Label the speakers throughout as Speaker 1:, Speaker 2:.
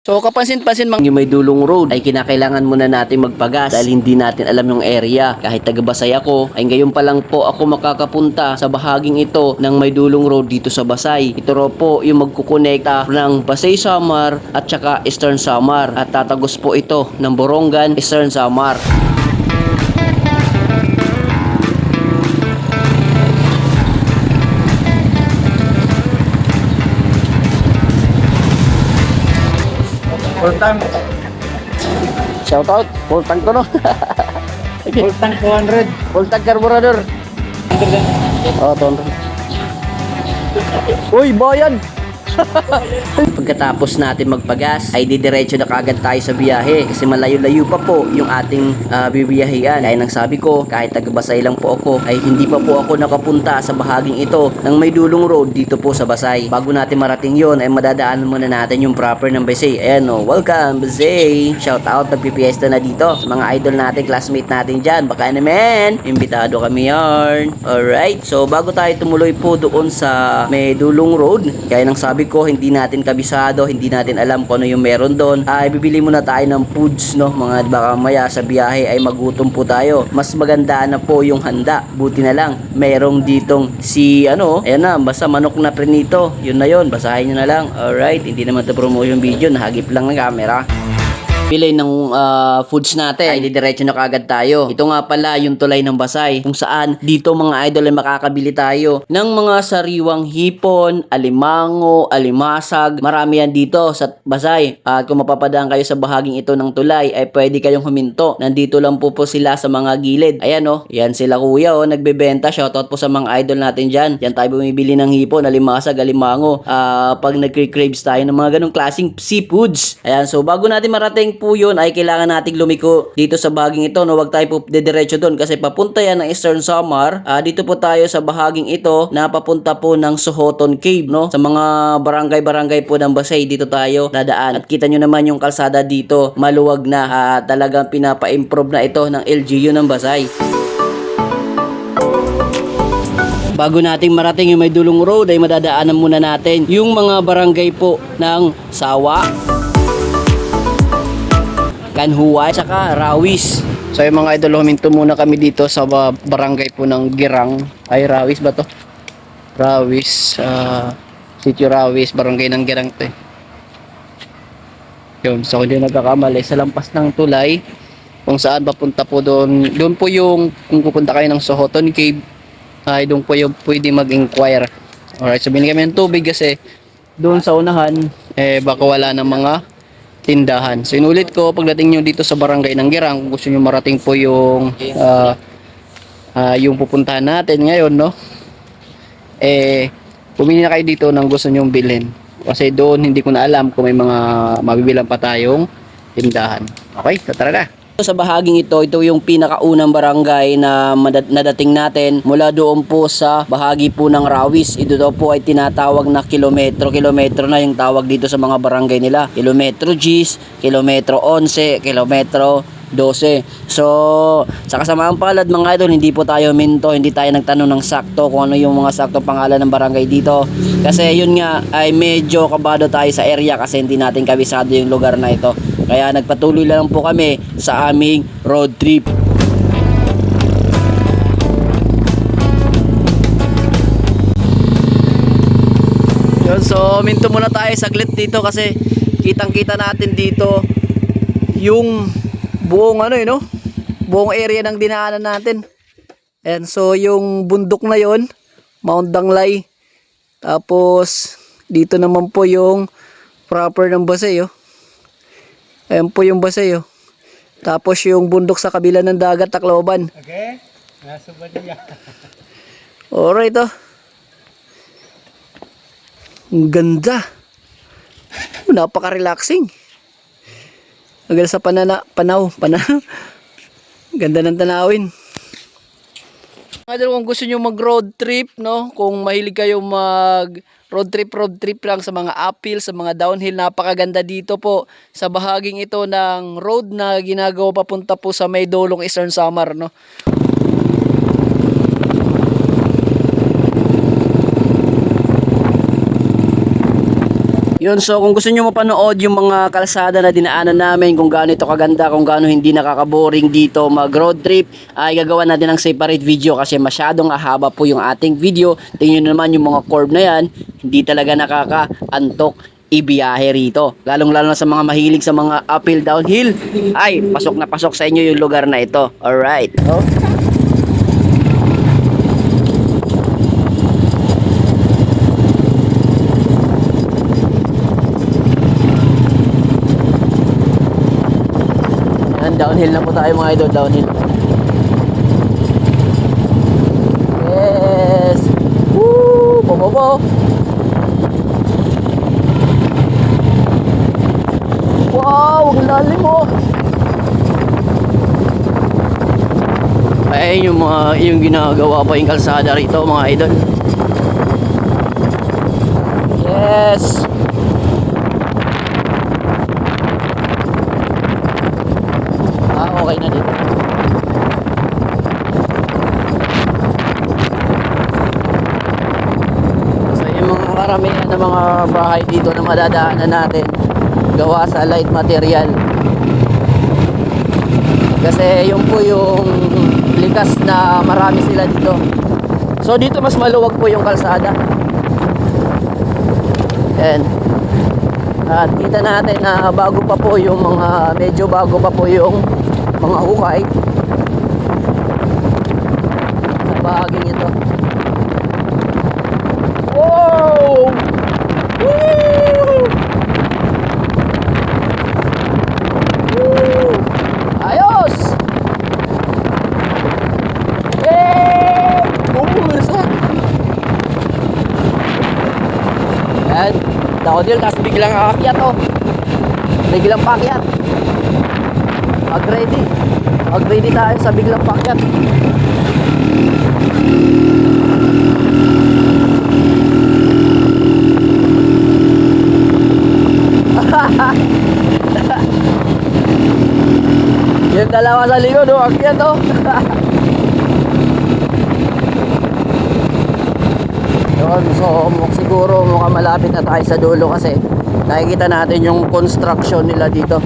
Speaker 1: So kapansin-pansin mga yung may dulong road ay kinakailangan muna natin magpagas dahil hindi natin alam yung area. Kahit taga-Basay ako ay ngayon pa lang po ako makakapunta sa bahaging ito ng may dulong road dito sa Basay. Ito raw po yung magkukonekta ng Basay Samar at saka Eastern Samar at tatagos po ito ng Borongan Eastern Samar.
Speaker 2: Full tank,
Speaker 1: Shout out, full tank to no.
Speaker 2: full tank 200.
Speaker 1: full tank carburetor. Oh, tonto. Uy, bayan! Pagkatapos natin magpagas, ay didiretso na kagad tayo sa biyahe kasi malayo-layo pa po yung ating ah, bibiyahean. Kaya nang sabi ko, kahit taga-Basay lang po ako, ay hindi pa po ako nakapunta sa bahaging ito ng may dulong road dito po sa Basay. Bago natin marating yon ay madadaanan muna natin yung proper ng Basay. Ayan o, welcome Basay! Shout out, nagpipiesta na dito sa mga idol natin, classmate natin dyan. Baka naman, imbitado kami yarn. Alright, so bago tayo tumuloy po doon sa may dulong road, kaya nang sabi ko, hindi natin kabisado, hindi natin alam kung ano yung meron doon, ay bibili muna tayo ng foods, no? Mga baka maya sa biyahe ay magutom po tayo. Mas maganda na po yung handa. Buti na lang, merong ditong si ano, ayan na, basta manok na prenito. Yun na yun, basahin nyo na lang. Alright, hindi naman to promotion video, nahagip lang ng camera bili ng ah, foods natin ay didiretso na kagad tayo. Ito nga pala yung tulay ng Basay kung saan dito mga idol ay makakabili tayo ng mga sariwang hipon, alimango, alimasag. Marami yan dito sa Basay. At kung mapapadaan kayo sa bahaging ito ng tulay ay pwede kayong huminto. Nandito lang po po sila sa mga gilid. Ayan oh, yan sila kuya oh, nagbebenta. Shoutout po sa mga idol natin dyan. Yan tayo bumibili ng hipon, alimasag, alimango. Ah, pag nagcraves tayo ng mga ganong klaseng seafoods. Ayan, so bago natin marating po yun ay kailangan nating lumiko dito sa bahaging ito no? Wag tayo po dediretso doon kasi papunta yan ng Eastern Samar. Ah, dito po tayo sa bahaging ito na papunta po ng Sohoton Cave no? Sa mga barangay-barangay po ng Basay dito tayo dadaan. At kita nyo naman yung kalsada dito maluwag na. Ah, talagang pinapa-improve na ito ng LGU ng Basay. Bago nating marating yung may dulong road ay madadaanan muna natin yung mga barangay po ng Sawa, Kanhuay, saka Rawis. So yung mga idol, huminto muna kami dito sa ba- barangay po ng Girang. Ay, Rawis ba to? Rawis, ah, Sitio Rawis, barangay ng Girang to eh. Yun, so hindi nagkakamali sa lampas ng tulay kung saan papunta po doon. Doon po yung kung pupunta kayo ng Sohoton Cave ay doon po yung pwede mag-inquire. Alright, so binigyan kami ng tubig kasi doon sa unahan eh baka wala ng mga tindahan. So inulit ko pagdating nyo dito sa barangay ng Girang kung gusto nyo marating po yung ah, ah, yung pupuntahan natin ngayon no eh pumili na kayo dito ng gusto nyong bilhin. Kasi doon hindi ko na alam kung may mga mabibilang pa tayong tindahan. Okay, so tara na. Sa bahaging ito, ito yung pinakaunang barangay na nadating natin mula doon po sa bahagi po ng Rawis. Ito daw po ay tinatawag na kilometro. Kilometro na yung tawag dito sa mga barangay nila. Kilometro Gis, kilometro 11, kilometro 12. So, sa kasamaang palad mga idol, hindi po tayo minto, hindi tayo nagtanong ng sakto kung ano yung mga sakto pangalan ng barangay dito. Kasi yun nga ay medyo kabado tayo sa area kasi hindi natin kabisado yung lugar na ito. Kaya nagpatuloy lang po kami sa aming road trip. Yun, so minto muna tayo saglit dito kasi kitang-kita natin dito yung buong ano eh, no? Buong area ng dinaanan natin. And so yung bundok na yon, Mount Danglay. Tapos dito naman po yung proper ng Basay, oh. Ayan po yung Basay, oh. Tapos yung bundok sa kabila ng dagat, Tacloban.
Speaker 2: Okay? Nasa ba niya?
Speaker 1: Alright, oh. Ang ganda. Oh, Napaka-relaxing. Maganda sa panana, panaw, panaw. Ganda ng tanawin. Idol, kung gusto nyo mag road trip, no? Kung mahilig kayo mag road trip, road trip lang sa mga uphill, sa mga downhill, napakaganda dito po sa bahaging ito ng road na ginagawa papunta po sa may dolong Eastern Samar, no? Yun, so kung gusto nyo mapanood yung mga kalsada na dinaanan namin, kung gaano ito kaganda, kung gaano hindi nakakaboring dito mag road trip, ay gagawa natin ng separate video kasi masyadong ahaba po yung ating video. Tingnan naman yung mga curve na yan, hindi talaga nakakaantok ibiyahe rito. Lalong lalo na sa mga mahilig sa mga uphill, downhill, ay pasok na pasok sa inyo yung lugar na ito. Alright. Oh. Downhill na po tayo mga idol, downhill. Yes! Woo! Bobobo! Wow! Ang lalim mo! Ayun yung mga yung ginagawa pa yung kalsada rito mga idol. Yes! Ah, okay na dito. So yung mga karamihan ng mga bahay dito na madadaanan natin gawa sa light material. Kasi yun po yung likas na marami sila dito. So dito mas maluwag po yung kalsada. Yan. At kita natin na bago pa po yung mga medyo bago pa po yung mga hukay sa bahaging ito. Wow! Woo! Woo! Ayos! Yay! Bumulsa! Yan. Din, tapos biglang aakyat oh. Biglang pakyat. Mag ready. Mag ready tayo sa biglang pakyat. Yung dalawa sa likod, oh, akyat oh. Yun, so siguro mukhang malapit na tayo sa dulo kasi nakikita natin yung construction nila dito.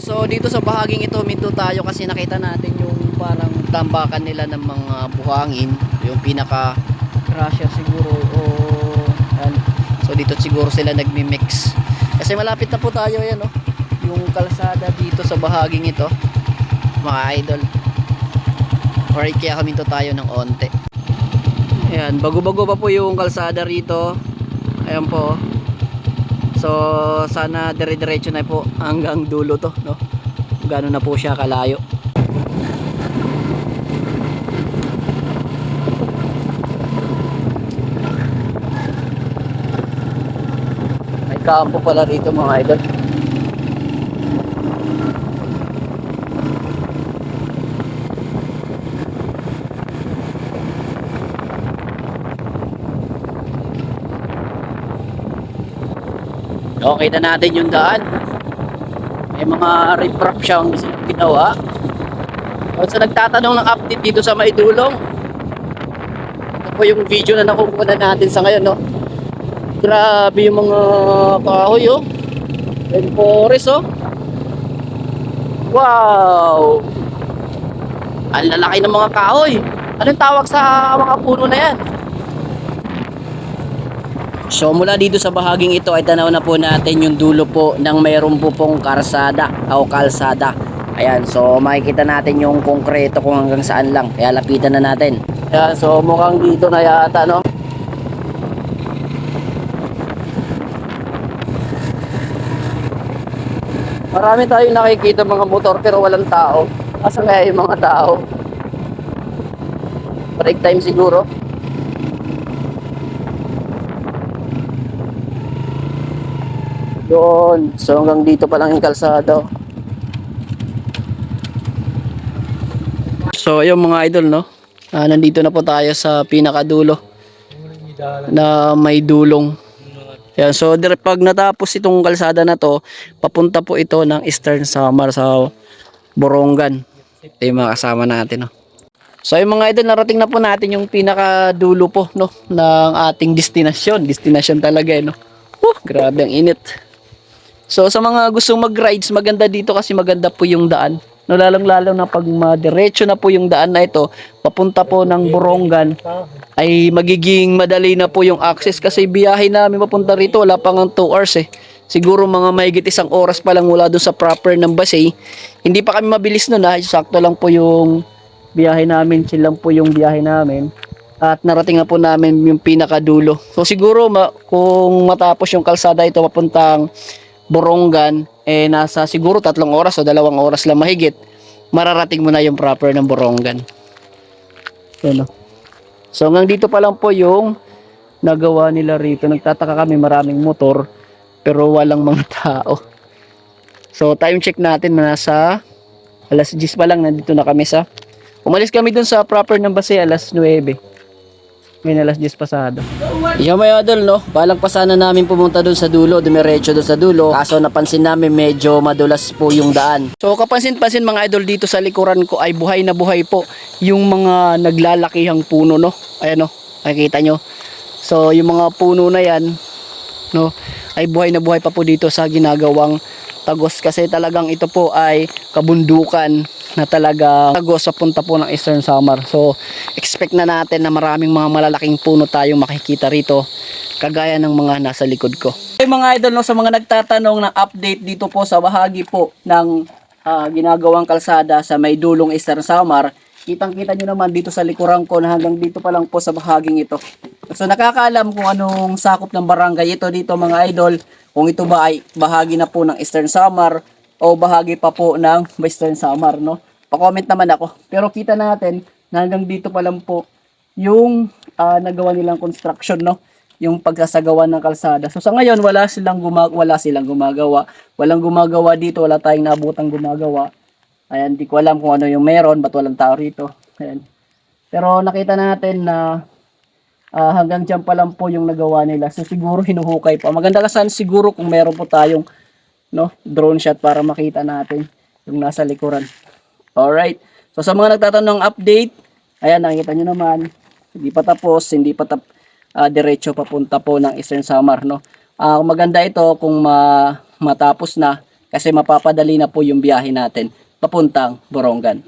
Speaker 1: So dito sa bahaging ito, minto tayo kasi nakita natin yung parang tambakan nila ng mga buhangin, yung pinaka crusher siguro o yan. So dito siguro sila nagmi-mix. Kasi malapit na po tayo yan oh. Yung kalsada dito sa bahaging ito, mga idol. Alright, kaya kaminto tayo ng onte. Ayan, bago-bago pa po yung kalsada rito. Ayan po. So, sana dire-diretso na po hanggang dulo to, no? Gano'n na po siya kalayo. May kampo pala rito mga idol. Okay na natin yung daan. May mga riprap siyang ginawa. At sa nagtatanong ng update dito sa Maidulong, ito po yung video na nakukuha natin sa ngayon, no? Grabe yung mga kahoy, oh. And forest, oh. Wow! Ang lalaki ng mga kahoy. Anong tawag sa mga puno na yan? So mula dito sa bahaging ito ay tanaw na po natin yung dulo po ng mayroon po pong karsada o kalsada. Ayan, so makikita natin yung konkreto kung hanggang saan lang. Kaya lapitan na natin. Ayan, so mukhang dito na yata, no? Marami tayong nakikita mga motor pero walang tao. Asa kaya yung mga tao? Break time siguro. Doon. So hanggang dito pa lang yung kalsada. So ayun mga idol no. Ah, nandito na po tayo sa pinakadulo na may dulong. Yan, so pag natapos itong kalsada na to, papunta po ito ng Eastern Samar sa Borongan. Ito yung mga kasama natin no. So yung mga idol, narating na po natin yung pinakadulo po no ng ating destinasyon. Destinasyon talaga eh no. Oh, grabe ang init. So sa mga gustong mag-rides, maganda dito kasi maganda po yung daan. No, lalong-lalo na pag madiretso na po yung daan na ito, papunta po ng Borongan, ay magiging madali na po yung access kasi biyahe namin papunta rito, wala pang 2 hours eh. Siguro mga mahigit isang oras pa lang mula doon sa proper ng Basay. Hindi pa kami mabilis noon ha, sakto lang po yung biyahe namin, chill lang po yung biyahe namin. At narating na po namin yung pinakadulo. So siguro ma- kung matapos yung kalsada ito papuntang Borongan, eh nasa siguro tatlong oras o dalawang oras lang mahigit, mararating mo na yung proper ng Borongan. Yan. So hanggang dito pa lang po yung nagawa nila rito. Nagtataka kami maraming motor pero walang mga tao. So time check natin na nasa alas 10 pa lang nandito na kami sa Umalis kami dun sa proper ng base alas 9. Ngayon alas 10 pasado. Yung may idol no, balang pa sana namin pumunta dun sa dulo, dumiretso dun sa dulo. Kaso napansin namin medyo madulas po yung daan. So kapansin-pansin mga idol dito sa likuran ko ay buhay na buhay po yung mga naglalakihang puno no. Ayan no, makikita nyo. So yung mga puno na yan no, ay buhay na buhay pa po dito sa ginagawang tagos kasi talagang ito po ay kabundukan na talaga tagos sa punta po ng Eastern Samar. So expect na natin na maraming mga malalaking puno tayong makikita rito kagaya ng mga nasa likod ko. Okay, mga idol no, sa mga nagtatanong ng update dito po sa bahagi po ng ah, ginagawang kalsada sa may dulong Eastern Samar, kitang-kita nyo naman dito sa likuran ko na hanggang dito pa lang po sa bahaging ito. So nakakaalam kung anong sakop ng barangay ito dito mga idol, kung ito ba ay bahagi na po ng Eastern Samar o bahagi pa po ng Western Samar, no? Pa-comment naman ako. Pero kita natin na hanggang dito pa lang po yung ah, nagawa nilang construction, no? Yung pagkasagawa ng kalsada. So sa ngayon wala silang gumag wala silang gumagawa. Walang gumagawa dito, wala tayong nabutang gumagawa. Ayan, di ko alam kung ano yung meron, ba't walang tao rito. Ayan. Pero nakita natin na ah, hanggang dyan pa lang po yung nagawa nila. So siguro hinuhukay pa. Maganda kasan siguro kung meron po tayong no, drone shot para makita natin yung nasa likuran. Alright. So sa mga nagtatanong ng update, ayan nakita nyo naman, hindi pa tapos, hindi pa tap, ah, diretso papunta po ng Eastern Samar. No? Ah, maganda ito kung ma, matapos na kasi mapapadali na po yung biyahe natin papuntang Borongan.